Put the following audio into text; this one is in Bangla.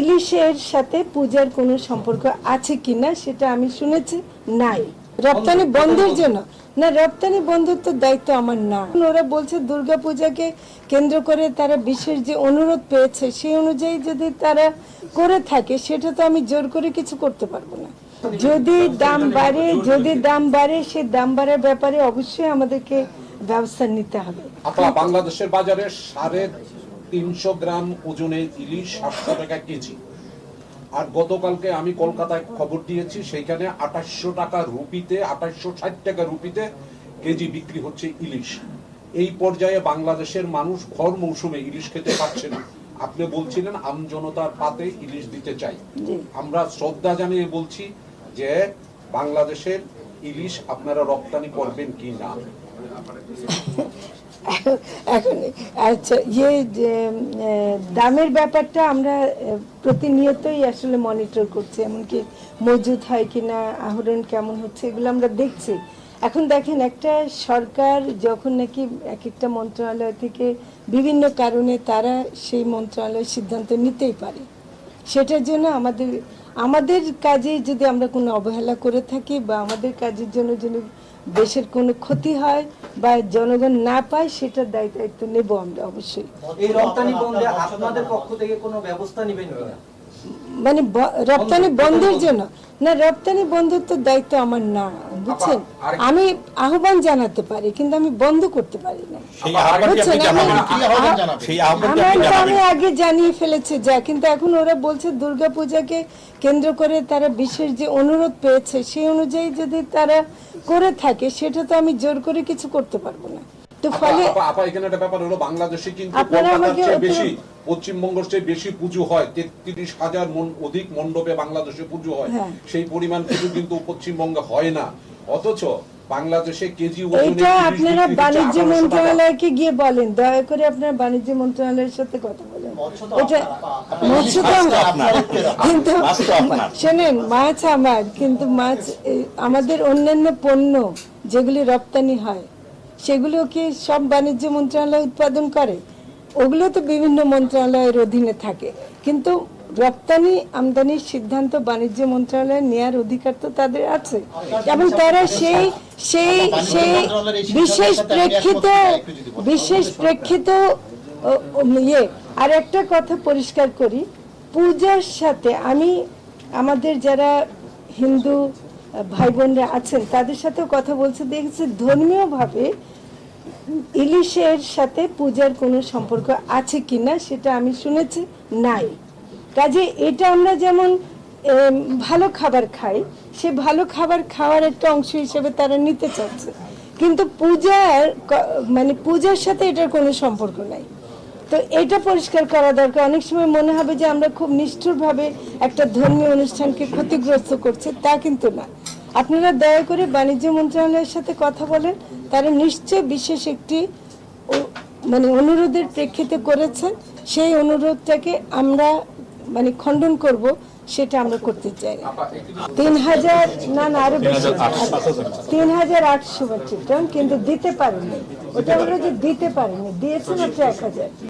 ইলিশের সাথে পূজার কোনো সম্পর্ক আছে কিনা সেটা আমি শুনেছি নাই। রপ্তানি বন্ধের জন্য। না রপ্তানি বন্ধের তো দায়িত্ব আমার না। ওরা বলছে দুর্গা পূজাকে কেন্দ্র করে তারা বিশেষ যে অনুরোধ পেয়েছে সেই অনুযায়ী যদি তারা করে থাকে সেটা তো আমি জোর করে কিছু করতে পারব না। যদি দাম বাড়ে যদি দাম বাড়ে সেই দাম বাড়ার ব্যাপারে অবশ্যই আমাদেরকে ব্যবস্থা নিতে হবে। বাংলাদেশের বাজারে সাড়ে তিনশো গ্রাম ওজনের ইলিশ সাতশো টাকা কেজি। আর গতকালকে আমি কলকাতায় খবর দিয়েছি সেইখানে আঠাশশো টাকা রুপিতে আঠাশশো ষাট টাকা রুপিতে কেজি বিক্রি হচ্ছে ইলিশ। এই পর্যায়ে বাংলাদেশের মানুষ ঘর মৌসুমে ইলিশ খেতে পারছে না। আপনি বলছিলেন আমজনতার পাতে ইলিশ দিতে চাই। আমরা শ্রদ্ধা জানিয়ে বলছি যে বাংলাদেশের ইলিশ আপনারা রপ্তানি করবেন কি না এখন আচ্ছা ইয়ে দামের ব্যাপারটা আমরা প্রতিনিয়তই আসলে মনিটর করছি, এমনকি মজুদ হয় কিনা, আহরণ কেমন হচ্ছে, এগুলো আমরা দেখছি। এখন দেখেন, একটা সরকার যখন নাকি এক একটা মন্ত্রণালয় থেকে বিভিন্ন কারণে তারা সেই মন্ত্রণালয়ের সিদ্ধান্ত নিতেই পারে। সেটার জন্য আমাদের আমাদের কাজে যদি আমরা কোনো অবহেলা করে থাকি বা আমাদের কাজের জন্য যদি দেশের কোনো ক্ষতি হয় বা জনগণ না পায়, সেটার দায় দায়িত্ব নেব আমরা অবশ্যই। এই রপ্তানি বন্ধে আপনাদের পক্ষ থেকে কোনো ব্যবস্থা নেবেন কিনা? মানে রপ্তানি বন্ধের জন্য। না রপ্তানি বন্ধের তো দায়িত্ব আমার না বুঝছেন? আমি আহ্বান জানাতে পারি কিন্তু আমি বন্ধ করতে পারি না। আমি- আগে জানিয়ে ফেলেছে যা কিন্তু এখন ওরা বলছে দুর্গা পূজাকে কেন্দ্র করে তারা বিশেষ যে অনুরোধ পেয়েছে সেই অনুযায়ী যদি তারা করে থাকে সেটা তো আমি জোর করে কিছু করতে পারব না। তো ফলে আপা আপা এখানে একটা ব্যাপার হলো বাংলাদেশে কিন্তু কলকাতার চেয়ে বেশি পশ্চিমবঙ্গের চেয়ে বেশি পুজো হয় তেত্রিশ হাজার অধিক মণ্ডপে বাংলাদেশে পুজো হয়। হ্যাঁ। সেই পরিমাণ পুজো কিন্তু পশ্চিমবঙ্গে হয় না। অথচ বাংলাদেশে কেজি ওজনে আপনারা বাণিজ্য মন্ত্রণালয়কে গিয়ে বলেন দয়া করে আপনারা বাণিজ্য মন্ত্রণালয়ের সাথে কথা বলেন। এটা মৎস্য তো কিন্তু মাছ তো আপনার। শোনেন মাছ আমার কিন্তু মাছ এই, আমাদের অন্যান্য পণ্য যেগুলি রপ্তানি হয় সেগুলো কি সব বাণিজ্য মন্ত্রণালয় উৎপাদন করে? ওগুলো তো বিভিন্ন মন্ত্রণালয়ের অধীনে থাকে। কিন্তু রপ্তানি, আমদানির সিদ্ধান্ত বাণিজ্য মন্ত্রণালয় নেয়ার অধিকার তো তাদের আছে। এবং তারা সেই সেই সেই বিশেষ প্রেক্ষিতে, বিশেষ প্রেক্ষিত ইয়ে। আর একটা কথা পরিষ্কার করি, পূজার সাথে আমি, আমাদের যারা হিন্দু ভাই বোনরা আছেন, তাদের সাথেও কথা বলতে দেখেছি ধর্মীয়ভাবে ইলিশের সাথে পূজার কোনো সম্পর্ক আছে কিনা সেটা আমি শুনেছি, নাই। কাজে এটা আমরা যেমন ভালো খাবার খাই, সে ভালো খাবার খাওয়ার একটা অংশ হিসেবে তারা নিতে চাচ্ছে। কিন্তু পূজার মানে পূজার সাথে এটার কোনো সম্পর্ক নাই। তো এটা পরিষ্কার করা দরকার। অনেক সময় মনে হবে যে আমরা খুব নিষ্ঠুরভাবে একটা ধর্মীয় অনুষ্ঠানকে ক্ষতিগ্রস্ত করছে, তা কিন্তু না। আপনারা দয়া করে বাণিজ্য মন্ত্রণালয়ের সাথে কথা বলেন। তারা নিশ্চয় বিশেষ একটি মানে অনুরোধের প্রেক্ষিতে করেছেন। সেই অনুরোধটাকে আমরা মানে খণ্ডন করব, সেটা আমরা করতে চাই। তিন হাজার, না না, আরও বেশি। তিন হাজার আটশো টন, কিন্তু দিতে পারেনি ওটা হলো যে দিতে পারেনি দিয়েছেন মাত্র এক হাজার।